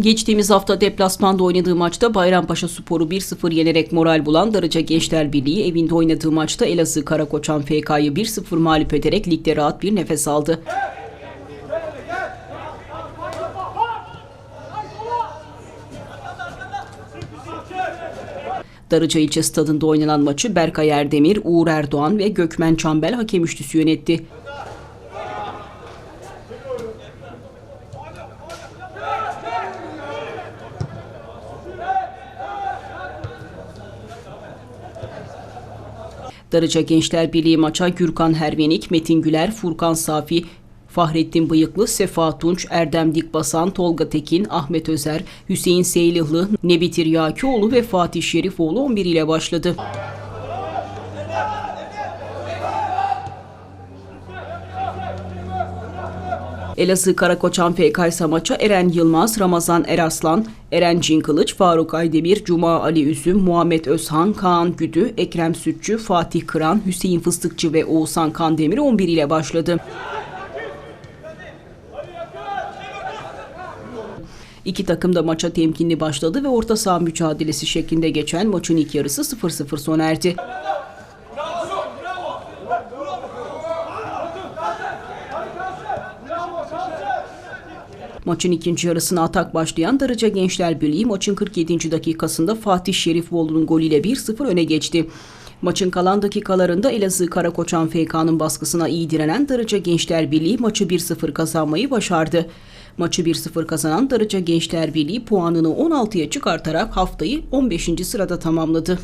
Geçtiğimiz hafta deplasmanda oynadığı maçta Bayrampaşa Spor'u 1-0 yenerek moral bulan Darıca Gençler Birliği evinde oynadığı maçta Elazığ Karakoçan FK'yı 1-0 mağlup ederek ligde rahat bir nefes aldı. Darıca ilçe stadında oynanan maçı Berkay Erdemir, Uğur Erdoğan ve Gökmen Çambel hakem üçlüsü yönetti. Darıca Gençler Birliği maça Gürkan Hervenik, Metin Güler, Furkan Safi, Fahrettin Bıyıklı, Sefa Tunç, Erdem Dikbasan, Tolga Tekin, Ahmet Özer, Hüseyin Seylihlı, Nebi Tiryakioğlu ve Fatih Şerifoğlu 11 ile başladı. Elazığ Karakoçan FK ise maça Eren Yılmaz, Ramazan Eraslan, Eren Cinkılıç, Faruk Aydemir, Cuma Ali Üzüm, Muhammed Özhan, Kaan Güdü, Ekrem Sütçü, Fatih Kıran, Hüseyin Fıstıkçı ve Oğuzhan Kandemir 11 ile başladı. İki takım da maça temkinli başladı ve orta saha mücadelesi şeklinde geçen maçın ilk yarısı 0-0 sona erdi. Maçın ikinci yarısına atak başlayan Darıca Gençler Birliği maçın 47. dakikasında Fatih Şerifoğlu'nun golüyle 1-0 öne geçti. Maçın kalan dakikalarında Elazığ Karakoçan FK'nın baskısına iyi direnen Darıca Gençler Birliği maçı 1-0 kazanmayı başardı. Maçı 1-0 kazanan Darıca Gençler Birliği puanını 16'ya çıkartarak haftayı 15. sırada tamamladı.